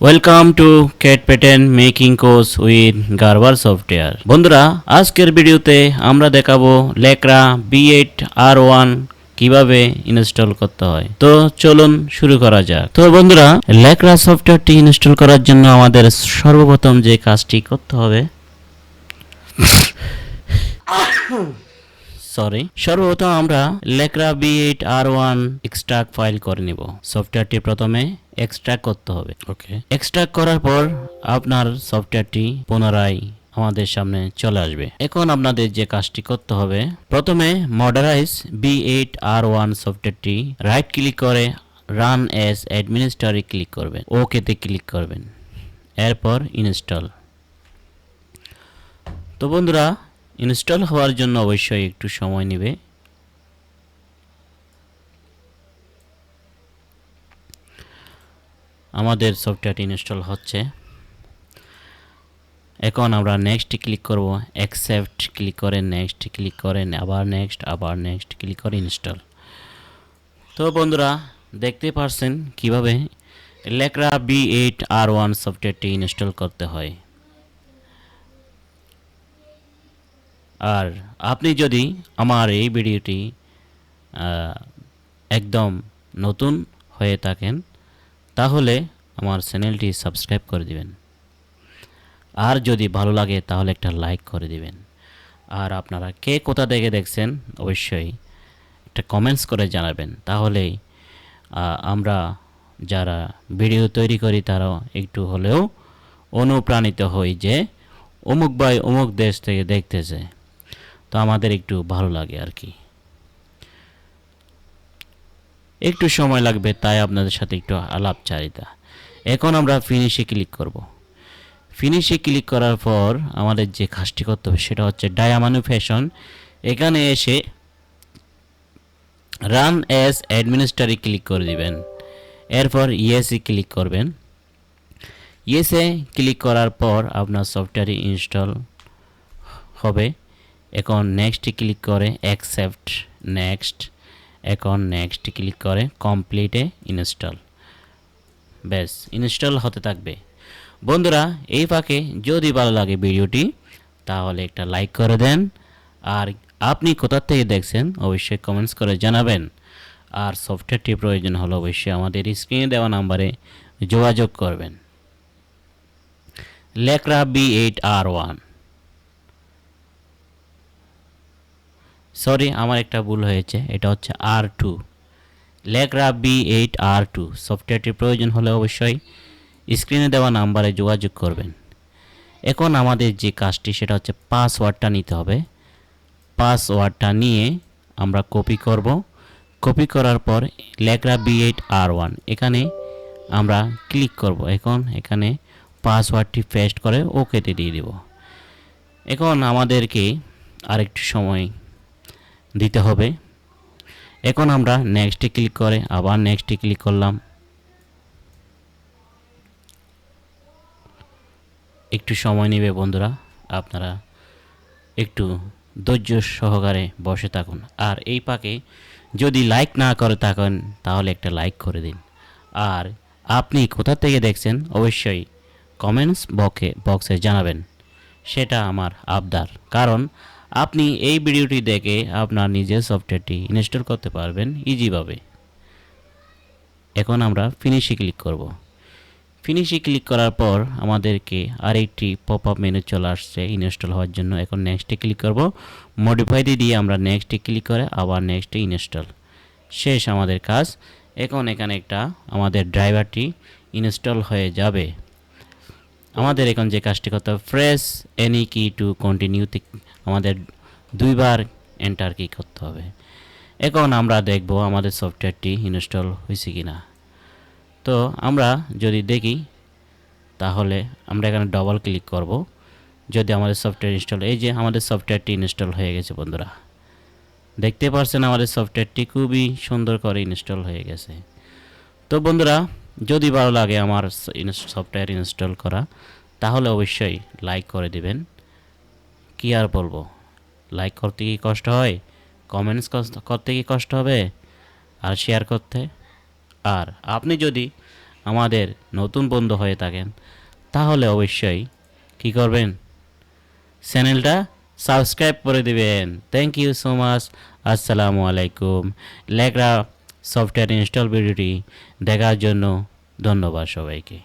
Welcome to cat pattern making course with Gerber software বন্ধুরা, আজকের ভিডিওতে আমরা দেখাবো Lectra B eight R one কীভাবে ইনস্টল করতে হয়। তো চলুন শুরু করা যাক। তো বন্ধুরা লেকরা সফটওয়্যারটি ইনস্টল করার জন্য আমাদের সর্বপ্রথম যে কাজটি করতে হবে সরি। সর্বপ্রথম আমরা Lectra B eight R one extract file করে নিব। সফটওয়্যারটি প্রথমে এক্সট্রাক্ট করতে হবে। ওকে। এক্সট্রাক্ট করার পর আপনার সফটওয়্যারটি পুনরায় আমাদের সামনে চলে আসবে। এখন আপনাদের যে কাজটি করতে হবে প্রথমে Modaris B eight R one সফটওয়্যারটি রাইট ক্লিক করে রান এস অ্যাডমিনিস্ট্রারে ক্লিক করবেন। ওকেতে ক্লিক করবেন। এরপর ইনস্টল। তো বন্ধুরা ইনস্টল হওয়ার জন্য অবশ্যই একটু সময় নেবে। আমাদের সফটওয়্যারটি ইনস্টল হচ্ছে। এখন আমরা নেক্সট ক্লিক করব অ্যাকসেপ্ট ক্লিক করে নেক্সট ক্লিক করে, আবার নেক্সট আবার নেক্সট ক্লিক করে ইনস্টল তো বন্ধুরা, দেখতে পারছেন কীভাবে Lectra B eight R one সফটওয়্যারটি ইনস্টল করতে হয়। আর আপনি যদি আমার এই ভিডিওটি একদম নতুন হয়ে থাকেন তাহলে আমার চ্যানেলটি সাবস্ক্রাইব করে দিবেন। আর যদি ভালো লাগে তাহলে একটা লাইক করে দিবেন। আর আপনারা কে কোথা থেকে দেখছেন অবশ্যই একটা কমেন্টস করে জানাবেন। তাহলেই আহ, আমরা যারা ভিডিও তৈরি করি তারাও একটু হলেও অনুপ্রাণিত হই যে অমুক ভাই অমুক দেশ থেকে দেখতেছে। তো আমাদের একটু ভালো লাগে আর কি। একটু সময় লাগবে, তাই আপনাদের সাথে একটু আলাপচারিতা। এখন আমরা ফিনিশে ক্লিক করব। ফিনিশে ক্লিক করার পর আমাদের যে কাজটি করতে হবে, সেটা হচ্ছে ডায়ামানু ফ্যাশন এখানে এসে রান এস অ্যাডমিনিস্ট্রারে ক্লিক করে দিবেন। এরপর ইয়েসে ক্লিক করবেন। ইয়েসে ক্লিক করার পর আপনার সফটওয়্যার ইনস্টল হবে। এখন নেক্সট ক্লিক করে অ্যাকসেপ্ট নেক্সট এখন নেক্সট ক্লিক করে কমপ্লিটে ইনস্টল ব্যাস ইনস্টল হতে থাকবে। বন্ধুরা, এই ফাঁকে যদি ভালো লাগে ভিডিওটি, তাহলে একটা লাইক করে দেন। আর আপনি কোথা থেকে দেখছেন, অবশ্যই কমেন্টস করে জানাবেন। আর সফটওয়্যারটি প্রয়োজন হলে অবশ্যই আমাদের স্ক্রিনে দেওয়া নাম্বারে যোগাযোগ করবেন। Lectra B eight R one sorry আমার একটা ভুল হয়েছে। এটা হচ্ছে R two Lectra B eight R two সফটওয়্যারটির প্রয়োজন হলে অবশ্যই স্ক্রিনে দেওয়া নাম্বারে যোগাযোগ করবেন। এখন আমাদের যে কাজটি, সেটা হচ্ছে পাসওয়ার্ডটা নিতে হবে। পাসওয়ার্ডটা নিয়ে আমরা কপি করব। কপি করার পর Lectra B eight R one এখানে আমরা ক্লিক করব। এখন এখানে পাসওয়ার্ডটি পেস্ট করে ওকেতে দিয়ে দেব। এখন আমাদেরকে আরেকটু সময় দিতে হবে। এখন আমরা নেক্সটে ক্লিক করে আবার নেক্সটে ক্লিক করলাম। একটু সময় নেবে বন্ধুরা, আপনারা একটু ধৈর্য সহকারে বসে থাকুন। আর এই পাকে যদি লাইক না করে থাকেন, তাহলে একটা লাইক করে দিন। আর আপনি কোথা থেকে দেখছেন, অবশ্যই কমেন্টস বক্সে বক্সে জানাবেন। সেটা আমার আবদার। কারণ আপনি এই ভিডিওটি দেখে আপনার নিজের সফটওয়্যারটি ইনস্টল করতে পারবেন ইজিভাবে। এখন আমরা ফিনিশে ক্লিক করব। ফিনিশে ক্লিক করার পর আমাদেরকে আরেকটি পপ আপ মেনু চলে আসছে ইনস্টল হওয়ার জন্য। এখন নেক্সটে ক্লিক করব। মডিফাইতে দিয়ে আমরা নেক্সটে ক্লিক করে আবার নেক্সটে ইনস্টল শেষ আমাদের কাজ। এখন এখানে একটা আমাদের ড্রাইভারটি ইনস্টল হয়ে যাবে। আমাদের এখন যে কাজটি করতে হবে ফ্রেশ এনি কি টু কন্টিনিউতে আমাদের দুইবার এন্টার কি করতে হবে। এখন আমরা দেখব আমাদের সফটওয়্যারটি ইনস্টল হয়েছে কি না তো আমরা যদি দেখি, তাহলে আমরা এখানে ডবল ক্লিক করব। যদি আমাদের সফটওয়্যার ইনস্টল এই যে আমাদের সফটওয়্যারটি ইনস্টল হয়ে গেছে বন্ধুরা। দেখতে পারছেন আমাদের সফটওয়্যারটি খুবই সুন্দর করে ইনস্টল হয়ে গেছে। তো বন্ধুরা যদি ভালো লাগে আমার সফটওয়্যার ইনস্টল করা, তাহলে অবশ্যই লাইক করে দিবেন। কি আর বলব? লাইক করতে কি কষ্ট হয়? কমেন্টস করতে কি কষ্ট হবে? আর শেয়ার করতে? আর আপনি যদি আমাদের নতুন বন্ধু হয়ে থাকেন, তাহলে অবশ্যই কি করবেন? চ্যানেলটা সাবস্ক্রাইব করে দিবেন। থ্যাংক ইউ সো মাচ আসসালামু আলাইকুম। লেগরা সফটওয়্যার ইনস্টল ভিডিওটি দেখার জন্য ধন্যবাদ সবাইকে।